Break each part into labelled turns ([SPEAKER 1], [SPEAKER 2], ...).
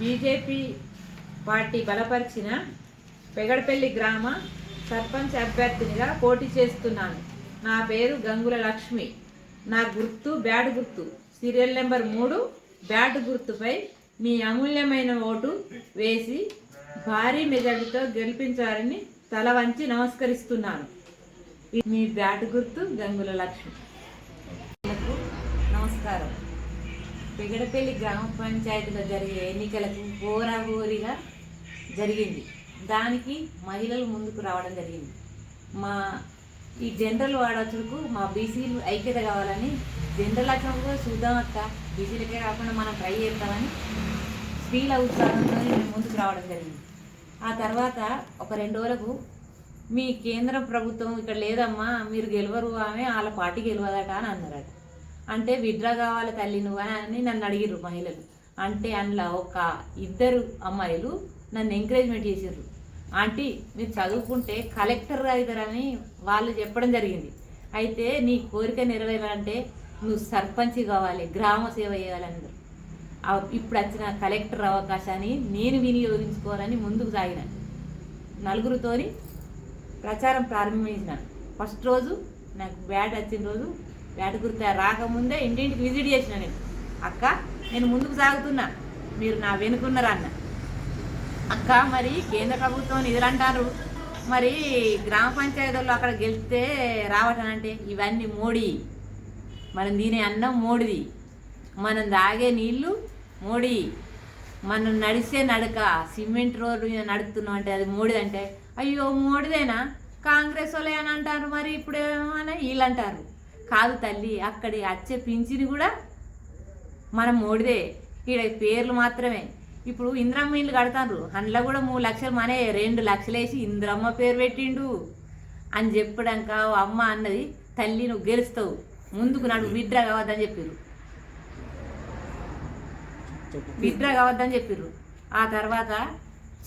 [SPEAKER 1] BJP party బలపరిచిన పెగడపల్లి గ్రామ సర్పంచ్ అభ్యర్థినిగా పోటీ చేస్తున్నాను. నా పేరు గంగుల లక్ష్మి. నా గుర్తు బ్యాడ్ గుర్తు. సీరియల్ నెంబర్ మూడు బ్యాడ్ గుర్తుపై మీ అమూల్యమైన ఓటు వేసి భారీ మెజార్టీతో గెలిపించాలని తల వంచి నమస్కరిస్తున్నాను. ఇది మీ బ్యాట్ గుర్తు గంగుల లక్ష్మి. నమస్కారం. పెగడపల్లి గ్రామ పంచాయతీలో జరిగే ఎన్నికలకు హోరాహోరీగా జరిగింది. దానికి మహిళలు ముందుకు రావడం జరిగింది. మా ఈ జనరల్ వాడొచ్చుకు మా బీసీలు ఐక్యత కావాలని జనరల్ అక్కడ చూద్దాం అక్క. బీసీలకే కాకుండా మనం ట్రై చేద్దామని స్త్రీల ఉత్సాహంతో ముందుకు రావడం జరిగింది. ఆ తర్వాత ఒక రెండు రోజులకు మీ కేంద్ర ప్రభుత్వం ఇక్కడ లేదమ్మా మీరు గెలవరు ఆమె వాళ్ళ పార్టీ గెలవదట అని అన్నారట. అంటే విడ్రా కావాలి తల్లి నువ్వు అని నన్ను అడిగిర్రు మహిళలు. అంటే అందులో ఒక ఇద్దరు అమ్మాయిలు నన్ను ఎంకరేజ్మెంట్ చేసిర్రు. ఆంటీ మీరు చదువుకుంటే కలెక్టర్ అవుతారని వాళ్ళు చెప్పడం జరిగింది. అయితే నీ కోరిక నెరవేరాలంటే నువ్వు సర్పంచ్ కావాలి గ్రామ సేవ చేయాలన్నారు ఇప్పుడు వచ్చిన కలెక్టర్ అవకాశాన్ని నేను వినియోగించుకోవాలని ముందుకు సాగిన. నలుగురితోని ప్రచారం ప్రారంభించిన. ఫస్ట్ రోజు నాకు బ్యాట్ వచ్చిన రోజు బ్యాట్ రాకముందే ఇంటింటికి విజిట్ చేసిన నేను. అక్క నేను ముందుకు సాగుతున్నా. మీరు నా వెనుకున్నారా అన్న అక్క మరి కేంద్ర ప్రభుత్వం నిధులు అంటారు మరి గ్రామ పంచాయతీలో అక్కడ గెలిస్తే రావటనంటే ఇవన్నీ మోడీ. మనం దీని అన్నం మోడిది. మనం తాగే నీళ్ళు మోడీ. మనం నడిచే నడక. సిమెంట్ రోడ్డు మీద నడుపుతున్నాం అంటే అది మోడిదంటే అయ్యో మోడిదేనా? కాంగ్రెస్ వాళ్ళే అని అంటారు మరి ఇప్పుడు ఏమైనా వీళ్ళు అంటారు కాదు తల్లి అక్కడి వచ్చే పింఛిని కూడా మనం మోడిదే. ఈడ పేర్లు మాత్రమే. ఇప్పుడు ఇంద్రమ్మ ఇల్లు కడతారు అందులో కూడా మూడు లక్షలు మనే రెండు లక్షలు వేసి ఇంద్రమ్మ పేరు పెట్టిండు అని చెప్పడాక ఓ అమ్మ అన్నది తల్లి నువ్వు గెలుస్తావు. ముందుకు నడు విడ్రా కావద్దని చెప్పారు విడ్రా కావద్దని చెప్పారు ఆ తర్వాత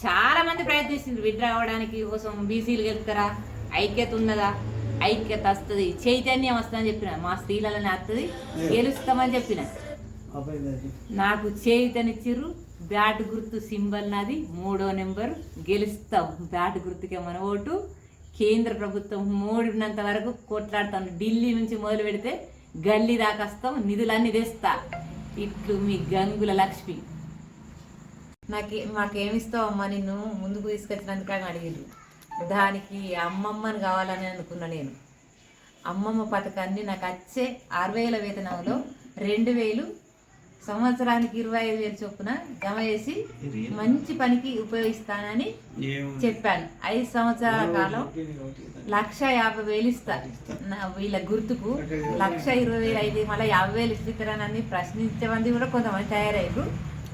[SPEAKER 1] చాలామంది ప్రయత్నిస్తుంది విడ్రా కావడానికి కోసం బీసీలు గెలుస్తారా? ఐక్యత ఉన్నదా? ఐక్యత వస్తుంది చైతన్యం వస్తుందని చెప్పిన. మా స్త్రీలలోనే వస్తుంది గెలుస్తామని చెప్పిన. నాకు చేయుతనిచ్చిర్రు బ్యాట్ గుర్తు సింబల్ నాది మూడో నెంబర్. గెలుస్తాం. బ్యాట్ గుర్తుకే మన ఓటు. కేంద్ర ప్రభుత్వం మూడినంత వరకు కొట్లాడతాం ఢిల్లీ నుంచి మొదలు పెడితే గల్లీ దాకా వస్తాం నిధులన్నీ తెస్తా. ఇట్లు మీ గంగుల లక్ష్మి. నాకే మాకేమిస్తావు అమ్మ నిన్ను? ముందుకు తీసుకొచ్చినందుకు అని అడిగిర్రు. దానికి అమ్మమ్మని కావాలని అనుకున్నా నేను. అమ్మమ్మ పథకాన్ని నాకు వచ్చే ఆరు వేల వేతనంలో రెండు వేలు సంవత్సరానికి ఇరవై ఐదు వేలు చొప్పున జమ చేసి మంచి పనికి ఉపయోగిస్తానని చెప్పాను. ఐదు సంవత్సరాల కాలం లక్ష యాభై వేలు ఇస్తా. నా వీళ్ళ గుర్తుకు లక్ష ఇరవై వేలు అయితే మళ్ళీ యాభై వేలు ఇస్తారని ప్రశ్నించే మంది కూడా కొంతమంది తయారయ్యారు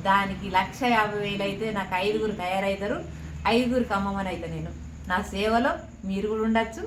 [SPEAKER 1] దానికి లక్ష యాభై వేలు అయితే నాకు ఐదుగురు తయారవుతారు ఐదుగురికి అమ్మమని అయితే నేను. నా సేవలో మీరు కూడా ఉండొచ్చు.